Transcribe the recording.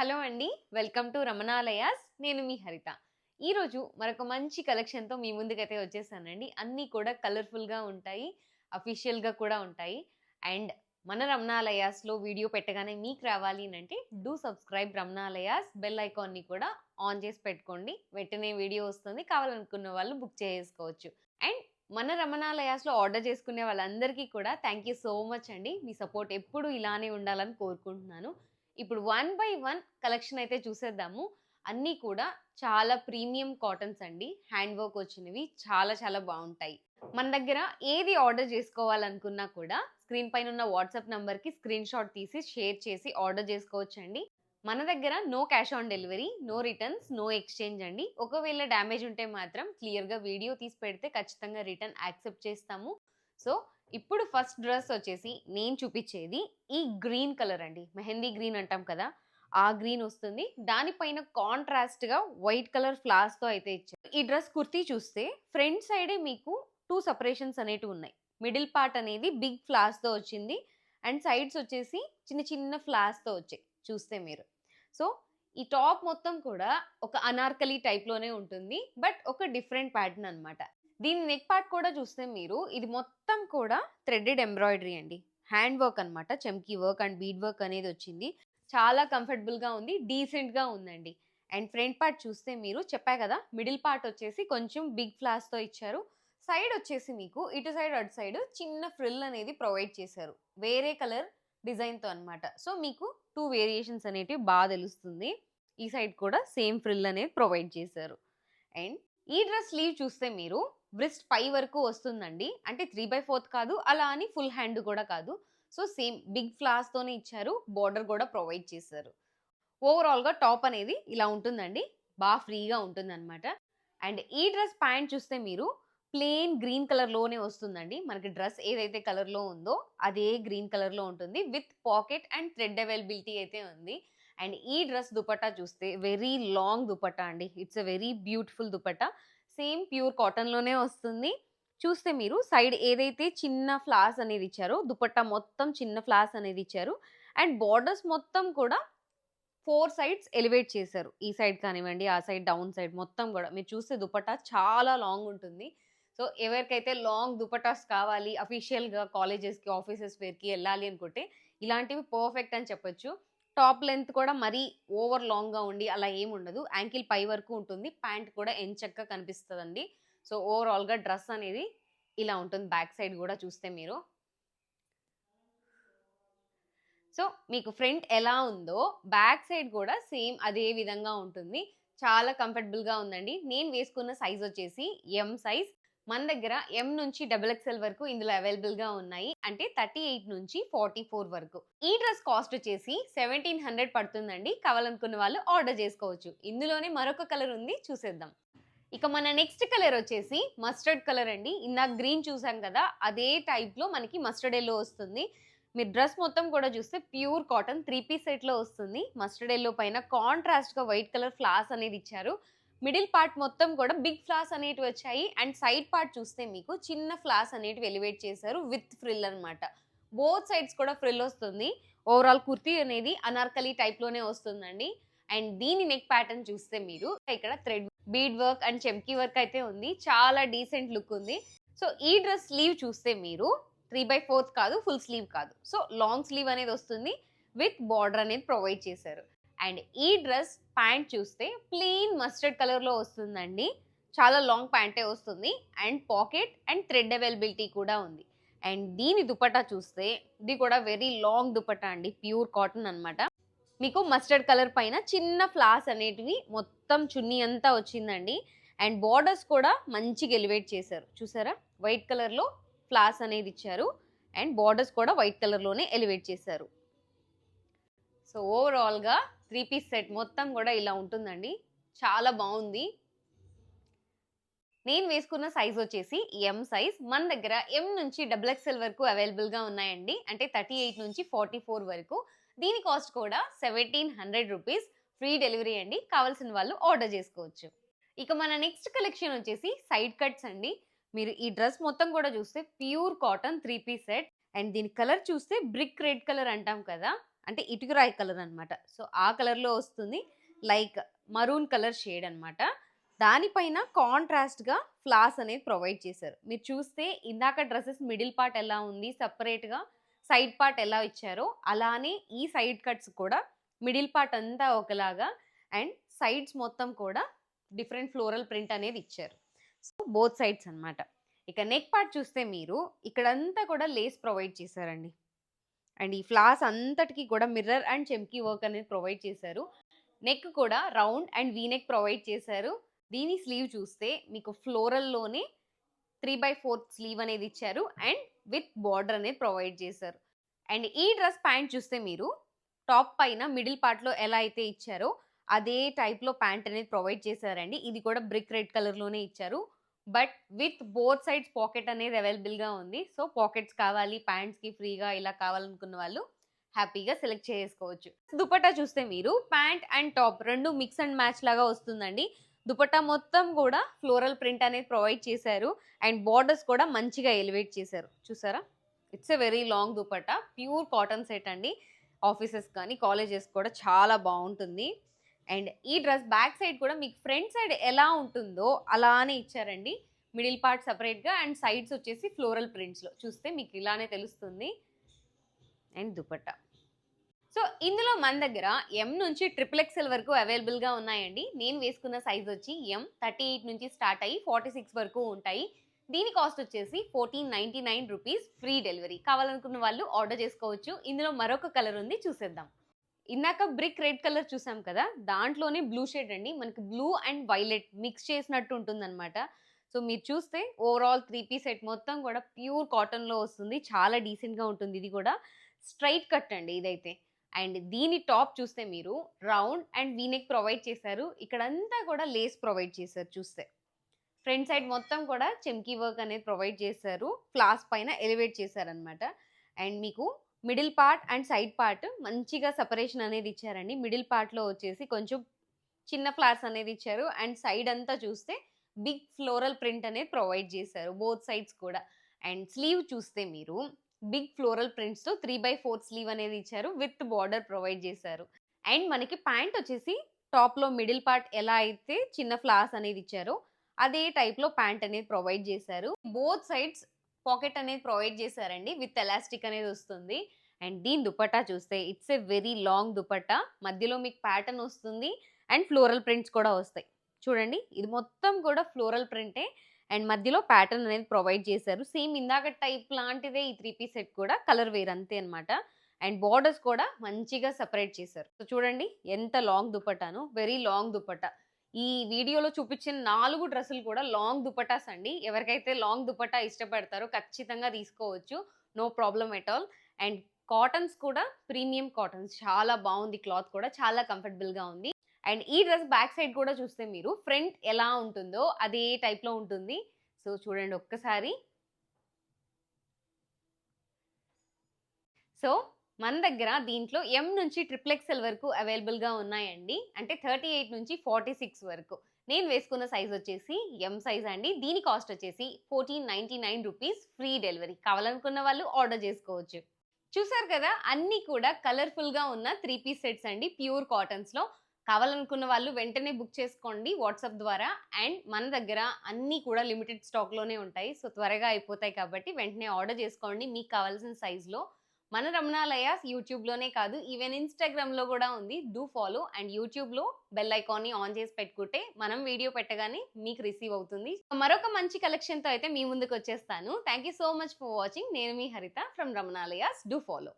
Hello అండి welcome to రమణాలయాస్. నేను మీ హరిత. ఈరోజు మరొక మంచి కలెక్షన్తో మీ ముందుకైతే వచ్చేసానండి. అన్నీ కూడా కలర్ఫుల్గా ఉంటాయి అఫీషియల్గా కూడా ఉంటాయి. అండ్ మన రమణాలయాస్లో వీడియో పెట్టగానే మీకు రావాలి అంటే డూ సబ్స్క్రైబ్ రమణాలయాస్ బెల్ ఐకాన్ని కూడా ఆన్ చేసి పెట్టుకోండి. వెంటనే వీడియో వస్తుంది కావాలనుకున్న వాళ్ళు బుక్ చేసుకోవచ్చు. అండ్ మన రమణాలయాస్లో ఆర్డర్ చేసుకునే వాళ్ళందరికీ కూడా థ్యాంక్ యూ సో మచ్ అండి. మీ సపోర్ట్ ఎప్పుడు ఇలానే ఉండాలని కోరుకుంటున్నాను. ఇప్పుడు వన్ బై వన్ కలెక్షన్ అయితే చూసేద్దాము. అన్నీ కూడా చాలా ప్రీమియం కాటన్స్ అండి. హ్యాండ్ వర్క్ వచ్చినవి చాలా చాలా బాగుంటాయి. మన దగ్గర ఏది ఆర్డర్ చేసుకోవాలనుకున్నా కూడా స్క్రీన్ పైన ఉన్న వాట్సాప్ నంబర్కి స్క్రీన్ షాట్ తీసి షేర్ చేసి ఆర్డర్ చేసుకోవచ్చండి. మన దగ్గర no cash on delivery no returns no exchange అండి. ఒకవేళ డ్యామేజ్ ఉంటే మాత్రం క్లియర్గా వీడియో తీసి పెడితే ఖచ్చితంగా రిటర్న్ యాక్సెప్ట్ చేస్తాము. సో ఇప్పుడు ఫస్ట్ డ్రెస్ వచ్చేసి నేను చూపించేది ఈ గ్రీన్ కలర్ అండి. మెహందీ గ్రీన్ అంటాం కదా ఆ గ్రీన్ వస్తుంది. దానిపైన కాంట్రాస్ట్గా వైట్ కలర్ ఫ్లాస్తో అయితే ఇచ్చారు. ఈ డ్రెస్ కుర్తీ చూస్తే ఫ్రంట్ సైడే మీకు టూ సపరేషన్స్ అనేటివి ఉన్నాయి. మిడిల్ పార్ట్ అనేది బిగ్ ఫ్లాస్తో వచ్చింది. అండ్ సైడ్స్ వచ్చేసి చిన్న చిన్న ఫ్లాస్తో వచ్చాయి. చూస్తే మీరు. సో ఈ టాప్ మొత్తం కూడా ఒక అనార్కలి టైప్లోనే ఉంటుంది. బట్ ఒక డిఫరెంట్ ప్యాటర్న్ అనమాట దీని నెక్ పార్ట్ కూడా చూస్తే మీరు ఇది మొత్తం కూడా థ్రెడెడ్ ఎంబ్రాయిడరీ అండి. హ్యాండ్ వర్క్ అన్నమాట చమ్కీ వర్క్ అండ్ బీడ్ వర్క్ అనేది వచ్చింది. చాలా కంఫర్టబుల్గా ఉంది డీసెంట్గా ఉందండి. అండ్ ఫ్రంట్ పార్ట్ చూస్తే మీరు చెప్పా కదా మిడిల్ పార్ట్ వచ్చేసి కొంచెం బిగ్ ఫ్లాస్తో ఇచ్చారు. సైడ్ వచ్చేసి మీకు ఇటు సైడ్ అటు సైడ్ చిన్న ఫ్రిల్ అనేది ప్రొవైడ్ చేశారు. వేరే కలర్ డిజైన్తో అనమాట అన్నమాట. సో మీకు టూ వేరియేషన్స్ అనేటివి బాగా తెలుస్తుంది. ఈ సైడ్ కూడా సేమ్ ఫ్రిల్ అనేది ప్రొవైడ్ చేశారు. అండ్ ఈ డ్రెస్ స్లీవ్ చూస్తే మీరు బ్రిస్ట్ పై వరకు వస్తుందండి. అంటే త్రీ బై ఫోర్త్ కాదు అలా అని ఫుల్ హ్యాండ్ కూడా కాదు. సో సేమ్ బిగ్ ఫ్లాస్ తోనే ఇచ్చారు బార్డర్ కూడా ప్రొవైడ్ చేశారు. ఓవరాల్గా టాప్ అనేది ఇలా ఉంటుందండి. బాగా ఫ్రీగా ఉంటుంది అనమాట అండ్ ఈ డ్రెస్ ప్యాంట్ చూస్తే మీరు ప్లెయిన్ గ్రీన్ కలర్లోనే వస్తుందండి. మనకి డ్రెస్ ఏదైతే కలర్లో ఉందో అదే గ్రీన్ కలర్లో ఉంటుంది. With pocket and thread availability అయితే ఉంది. అండ్ ఈ డ్రెస్ దుపట్టా చూస్తే వెరీ లాంగ్ దుపట్టా అండి. It's a very beautiful dupatta. Same pure కాటన్లోనే వస్తుంది. చూస్తే మీరు సైడ్ ఏదైతే చిన్న ఫ్లాస్ అనేది ఇచ్చారో దుపట్టా మొత్తం చిన్న ఫ్లాస్ అనేది ఇచ్చారు. అండ్ బార్డర్స్ మొత్తం కూడా ఫోర్ సైడ్స్ ఎలివేట్ చేశారు. ఈ సైడ్ కానివ్వండి ఆ సైడ్ డౌన్ సైడ్ మొత్తం కూడా. మీరు చూస్తే దుపట్టా చాలా లాంగ్ ఉంటుంది. సో ఎవరికైతే లాంగ్ దుపటాస్ కావాలి అఫీషియల్గా కాలేజెస్కి ఆఫీసెస్ వేర్కి వెళ్ళాలి అనుకుంటే ఇలాంటివి పర్ఫెక్ట్ అని చెప్పొచ్చు. టాప్ లెంత్ కూడా మరీ ఓవర్ లాంగ్గా ఉండి అలా ఏమి ఉండదు. యాంకిల్ పై వరకు ఉంటుంది. ప్యాంట్ కూడా ఎంచక్క కనిపిస్తుందండి. సో ఓవరాల్గా డ్రెస్ అనేది ఇలా ఉంటుంది. బ్యాక్ సైడ్ కూడా చూస్తే మీరు. సో మీకు ఫ్రంట్ ఎలా ఉందో బ్యాక్ సైడ్ కూడా సేమ్ అదే విధంగా ఉంటుంది. చాలా కంఫర్టబుల్గా ఉందండి. నేను వేసుకున్న సైజ్ వచ్చేసి ఎం సైజ్ మన దగ్గర ఎం నుంచి డబుల్ ఎక్స్ఎల్ వరకు ఇందులో అవైలబుల్గా ఉన్నాయి. అంటే థర్టీ ఎయిట్ నుంచి ఫార్టీ ఫోర్ వరకు. ఈ డ్రెస్ కాస్ట్ వచ్చేసి సెవెంటీన్ హండ్రెడ్ పడుతుందండి. కావాలనుకున్న వాళ్ళు ఆర్డర్ చేసుకోవచ్చు. ఇందులోనే మరొక కలర్ ఉంది. చూసేద్దాం. ఇక మన నెక్స్ట్ కలర్ వచ్చేసి మస్టర్డ్ కలర్ అండి. ఇందాక గ్రీన్ చూసాం కదా అదే టైప్లో మనకి మస్టర్డ్ ఎల్లో వస్తుంది. మీరు డ్రెస్ మొత్తం కూడా చూస్తే ప్యూర్ కాటన్ త్రీ పీస్ సెట్లో వస్తుంది. మస్టర్డ్ ఎల్లో పైన కాంట్రాస్ట్గా వైట్ కలర్ ఫ్లాస్ అనేది ఇచ్చారు. మిడిల్ పార్ట్ మొత్తం కూడా బిగ్ ఫ్లాస్ అనేటివి వచ్చాయి. అండ్ సైడ్ పార్ట్ చూస్తే మీకు చిన్న ఫ్లాస్ అనేటివి ఎలివేట్ చేశారు విత్ ఫ్రిల్ అనమాట బోత్ సైడ్స్ కూడా ఫ్రిల్ వస్తుంది. ఓవరాల్ కుర్తీ అనేది అనార్కలి టైప్లోనే వస్తుందండి. అండ్ దీని నెక్ ప్యాటర్న్ చూస్తే మీరు ఇక్కడ thread bead work and చెమ్కీ work అయితే ఉంది. చాలా డీసెంట్ లుక్ ఉంది. సో ఈ డ్రెస్ స్లీవ్ చూస్తే మీరు త్రీ బై ఫోర్త్ కాదు ఫుల్ స్లీవ్ కాదు. సో లాంగ్ స్లీవ్ అనేది వస్తుంది విత్ బార్డర్ అనేది ప్రొవైడ్ చేశారు. అండ్ ఈ డ్రెస్ ప్యాంట్ చూస్తే ప్లెయిన్ మస్టర్డ్ కలర్లో వస్తుందండి. చాలా లాంగ్ ప్యాంటే వస్తుంది. And pocket and thread availability కూడా ఉంది. అండ్ దీని దుపట్టా చూస్తే ఇది కూడా వెరీ లాంగ్ దుపట్టా అండి. ప్యూర్ కాటన్ అన్నమాట. మీకు మస్టర్డ్ కలర్ పైన చిన్న ఫ్లాస్ అనేటివి మొత్తం చున్నీ అంతా వచ్చిందండి. అండ్ బార్డర్స్ కూడా మంచిగా ఎలివేట్ చేశారు. చూసారా? వైట్ కలర్లో ఫ్లాస్ అనేది ఇచ్చారు. అండ్ బార్డర్స్ కూడా వైట్ కలర్లోనే ఎలివేట్ చేశారు. సో ఓవరాల్గా త్రీ పీస్ సెట్ మొత్తం కూడా ఇలా ఉంటుందండి. చాలా బాగుంది. నేను వేసుకున్న సైజ్ వచ్చేసి ఎం సైజ్ మన దగ్గర ఎం నుంచి డబుల్ ఎక్స్ఎల్ వరకు అవైలబుల్గా ఉన్నాయండి. అంటే థర్టీ ఎయిట్ నుంచి ఫార్టీ ఫోర్ వరకు. దీని కాస్ట్ కూడా seventeen hundred rupees free delivery అండి. కావాల్సిన వాళ్ళు ఆర్డర్ చేసుకోవచ్చు. ఇక మన నెక్స్ట్ కలెక్షన్ వచ్చేసి సైడ్ కట్స్ అండి. మీరు ఈ డ్రెస్ మొత్తం కూడా చూస్తే pure cotton three piece set and దీని కలర్ చూస్తే బ్రిక్ రెడ్ కలర్ అంటాం కదా. అంటే ఇటుకరాయి కలర్ అనమాట సో ఆ కలర్లో వస్తుంది. లైక్ మరూన్ కలర్ షేడ్ అన్నమాట. దానిపైన కాంట్రాస్ట్గా ఫ్లాస్ అనేది ప్రొవైడ్ చేశారు. మీరు చూస్తే ఇందాక డ్రెస్సెస్ మిడిల్ పార్ట్ ఎలా ఉంది సపరేట్గా సైడ్ పార్ట్ ఎలా ఇచ్చారో అలానే ఈ సైడ్ కట్స్ కూడా మిడిల్ పార్ట్ అంతా ఒకలాగా అండ్ సైడ్స్ మొత్తం కూడా డిఫరెంట్ ఫ్లోరల్ ప్రింట్ అనేది ఇచ్చారు. సో బోత్ సైడ్స్ అన్నమాట. ఇక నెక్ పార్ట్ చూస్తే మీరు ఇక్కడంతా కూడా లేస్ ప్రొవైడ్ చేశారండి. అండ్ ఈ ఫ్లాస్ అంతటికి కూడా మిర్రర్ అండ్ చెమ్కీ వర్క్ అనేది ప్రొవైడ్ చేశారు. నెక్ కూడా round and V neck provide చేశారు. దీని స్లీవ్ చూస్తే మీకు ఫ్లోరల్లోనే త్రీ బై ఫోర్త్ స్లీవ్ అనేది ఇచ్చారు అండ్ విత్ బార్డర్ అనేది ప్రొవైడ్ చేశారు. అండ్ ఈ డ్రెస్ ప్యాంట్ చూస్తే మీరు టాప్ పైన మిడిల్ పార్ట్లో ఎలా అయితే ఇచ్చారో అదే టైప్లో ప్యాంట్ అనేది ప్రొవైడ్ చేశారండి. ఇది కూడా బ్రిక్ రెడ్ కలర్లోనే ఇచ్చారు. But with both sides pocket అనేది అవైలబుల్గా ఉంది. సో పాకెట్స్ కావాలి ప్యాంట్స్కి ఫ్రీగా ఇలా కావాలనుకున్న వాళ్ళు హ్యాపీగా సెలెక్ట్ చేసుకోవచ్చు. దుపట్టా చూస్తే మీరు ప్యాంట్ అండ్ టాప్ రెండు మిక్స్ అండ్ మ్యాచ్ లాగా వస్తుందండి. దుపట్టా మొత్తం కూడా ఫ్లోరల్ ప్రింట్ అనేది ప్రొవైడ్ చేశారు. అండ్ బార్డర్స్ కూడా మంచిగా ఎలివేట్ చేశారు. చూసారా? It's a very long dupatta. Pure cotton set అండి. ఆఫీసెస్ కానీ కాలేజెస్ కూడా చాలా బాగుంటుంది. అండ్ ఈ డ్రెస్ బ్యాక్ సైడ్ కూడా మీకు ఫ్రంట్ సైడ్ ఎలా ఉంటుందో అలానే ఇచ్చారండి. మిడిల్ పార్ట్ సపరేట్గా అండ్ సైడ్స్ వచ్చేసి ఫ్లోరల్ ప్రింట్స్లో. చూస్తే మీకు ఇలానే తెలుస్తుంది. అండ్ దుపట్టా. సో ఇందులో మన దగ్గర ఎం నుంచి ట్రిపుల్ ఎక్స్ఎల్ వరకు అవైలబుల్గా ఉన్నాయండి. నేను వేసుకున్న సైజ్ వచ్చి ఎం థర్టీ ఎయిట్ నుంచి స్టార్ట్ అయ్యి ఫార్టీ సిక్స్ వరకు ఉంటాయి. దీని కాస్ట్ వచ్చేసి fourteen ninety nine rupees free delivery కావాలనుకున్న వాళ్ళు ఆర్డర్ చేసుకోవచ్చు. ఇందులో మరొక కలర్ ఉంది. చూసేద్దాం. ఇందాక బ్రిక్ రెడ్ కలర్ చూసాం కదా దాంట్లోనే బ్లూ షేడ్ అండి. మనకి బ్లూ అండ్ వైలెట్ మిక్స్ చేసినట్టు ఉంటుందన్నమాట. సో మీరు చూస్తే ఓవరాల్ త్రీ పీస్ సెట్ మొత్తం కూడా ప్యూర్ కాటన్లో వస్తుంది. చాలా డీసెంట్గా ఉంటుంది ఇది కూడా. స్ట్రైట్ కట్ అండి ఇదైతే. అండ్ దీని టాప్ చూస్తే మీరు రౌండ్ అండ్ వీనెక్ ప్రొవైడ్ చేశారు. ఇక్కడంతా కూడా లేస్ ప్రొవైడ్ చేశారు చూస్తే. ఫ్రంట్ సైడ్ మొత్తం కూడా చెమ్కీ వర్క్ అనేది ప్రొవైడ్ చేశారు. ఫ్లాస్ పైన ఎలివేట్ చేశారనమాట అండ్ మీకు middle part and side part మంచిగా సపరేషన్ అనేది ఇచ్చారండి. మిడిల్ పార్ట్లో వచ్చేసి కొంచెం చిన్న ఫ్లవర్స్ అనేది ఇచ్చారు. అండ్ సైడ్ అంతా చూస్తే బిగ్ ఫ్లోరల్ ప్రింట్ అనేది ప్రొవైడ్ చేశారు. బోత్ సైడ్స్ కూడా. అండ్ స్లీవ్ చూస్తే మీరు బిగ్ ఫ్లోరల్ ప్రింట్స్తో త్రీ బై ఫోర్త్ స్లీవ్ అనేది ఇచ్చారు. విత్ బార్డర్ ప్రొవైడ్ చేశారు. అండ్ మనకి ప్యాంట్ వచ్చేసి టాప్లో మిడిల్ పార్ట్ ఎలా అయితే చిన్న ఫ్లాస్ అనేది ఇచ్చారో అదే టైప్లో ప్యాంట్ అనేది ప్రొవైడ్ చేశారు. బోత్ సైడ్స్ పాకెట్ అనేది ప్రొవైడ్ చేశారండి విత్ ఎలాస్టిక్ అనేది వస్తుంది. అండ్ దీని దుపట్టా చూస్తే it's a very long dupatta. మధ్యలో మీకు ప్యాటర్న్ వస్తుంది అండ్ ఫ్లోరల్ ప్రింట్స్ కూడా వస్తాయి. చూడండి ఇది మొత్తం కూడా ఫ్లోరల్ ప్రింటే అండ్ మధ్యలో ప్యాటర్న్ అనేది ప్రొవైడ్ చేశారు. సేమ్ ఇందాక టైప్ లాంటిదే ఈ త్రీ పీస్ సెట్ కూడా కలర్ వేర్ అంతే అనమాట అండ్ బార్డర్స్ కూడా మంచిగా సపరేట్ చేశారు. సో చూడండి ఎంత లాంగ్ దుపట్టాను వెరీ లాంగ్ దుపట్టా. ఈ వీడియోలో చూపించిన నాలుగు డ్రెస్సులు కూడా లాంగ్ దుపటాస్ అండి. ఎవరికైతే లాంగ్ దుపటా ఇష్టపడతారో ఖచ్చితంగా తీసుకోవచ్చు. No problem at all. And cottons కూడా ప్రీమియం కాటన్స్. చాలా బాగుంది క్లాత్ కూడా. చాలా కంఫర్టబుల్గా ఉంది. అండ్ ఈ డ్రెస్ బ్యాక్ సైడ్ కూడా చూస్తే మీరు ఫ్రంట్ ఎలా ఉంటుందో అదే టైప్లో ఉంటుంది. సో చూడండి ఒక్కసారి. సో మన దగ్గర దీంట్లో ఎం నుంచి ట్రిప్లెక్సెల్ వరకు అవైలబుల్గా ఉన్నాయండి. అంటే థర్టీ ఎయిట్ నుంచి ఫార్టీ సిక్స్ వరకు. నేను వేసుకున్న సైజ్ వచ్చేసి ఎం సైజ్ అండి. దీని కాస్ట్ వచ్చేసి fourteen ninety nine rupees free delivery కావాలనుకున్న వాళ్ళు ఆర్డర్ చేసుకోవచ్చు. చూసారు కదా అన్నీ కూడా కలర్ఫుల్గా ఉన్న త్రీ పీస్ సెట్స్ అండి. ప్యూర్ కాటన్స్లో కావాలనుకున్న వాళ్ళు వెంటనే బుక్ చేసుకోండి వాట్సాప్ ద్వారా. అండ్ మన దగ్గర అన్నీ కూడా లిమిటెడ్ స్టాక్లోనే ఉంటాయి. సో త్వరగా అయిపోతాయి కాబట్టి వెంటనే ఆర్డర్ చేసుకోండి. మీకు కావాల్సిన సైజులో మన రమణాలయాస్ యూట్యూబ్లోనే కాదు ఈవెన్ ఇన్స్టాగ్రామ్లో కూడా ఉంది. డూ ఫాలో అండ్ యూట్యూబ్లో బెల్ ఐకాన్ని ఆన్ చేసి పెట్టుకుంటే మనం వీడియో పెట్టగానే మీకు రిసీవ్ అవుతుంది. మరొక మంచి కలెక్షన్తో అయితే మీ ముందుకు వచ్చేస్తాను. Thank you so much for watching. నేను మీ Haritha from Ramanalayas. Do follow.